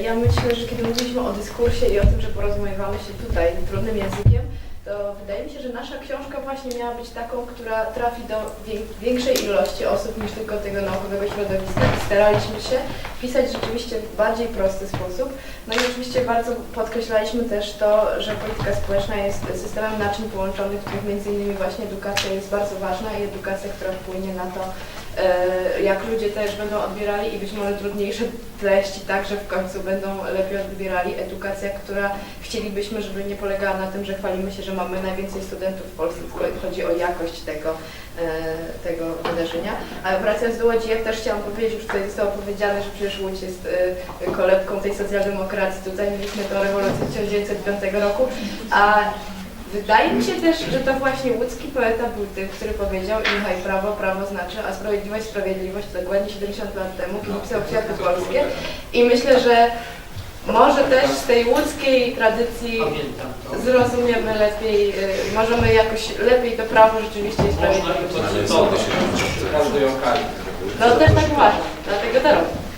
Ja myślę, że kiedy mówiliśmy o dyskursie i o tym, że porozumiewamy się tutaj trudnym językiem, to wydaje mi się, że nasza książka właśnie miała być taką, która trafi do większej ilości osób niż tylko tego naukowego środowiska. I staraliśmy się pisać rzeczywiście w bardziej prosty sposób. No i oczywiście bardzo podkreślaliśmy też to, że polityka społeczna jest systemem naczyń połączonych, w których między innymi właśnie edukacja jest bardzo ważna i edukacja, która wpłynie na to, jak ludzie też będą odbierali i być może trudniejsze treści także w końcu będą lepiej odbierali. Edukacja, która chcielibyśmy, żeby nie polegała na tym, że chwalimy się, że mamy najwięcej studentów w Polsce, tylko chodzi o jakość tego, e, tego wydarzenia. A wracając do Łodzi, ja też chciałam powiedzieć, już tutaj zostało powiedziane, że przecież Łódź jest e, kolebką tej socjaldemokracji. Tutaj mieliśmy tę rewolucję 1905 roku, a Wydaje mi się też, że to właśnie łódzki poeta był tym, który powiedział Niechaj prawo, prawo znaczy, a sprawiedliwość, sprawiedliwość to dokładnie 70 lat temu, kiedy pisał Kwiaty Polskie. I myślę, że może też z tej łódzkiej tradycji zrozumiemy lepiej, y, możemy jakoś lepiej to prawo rzeczywiście i Można sprawiedliwość. No też tak uważam.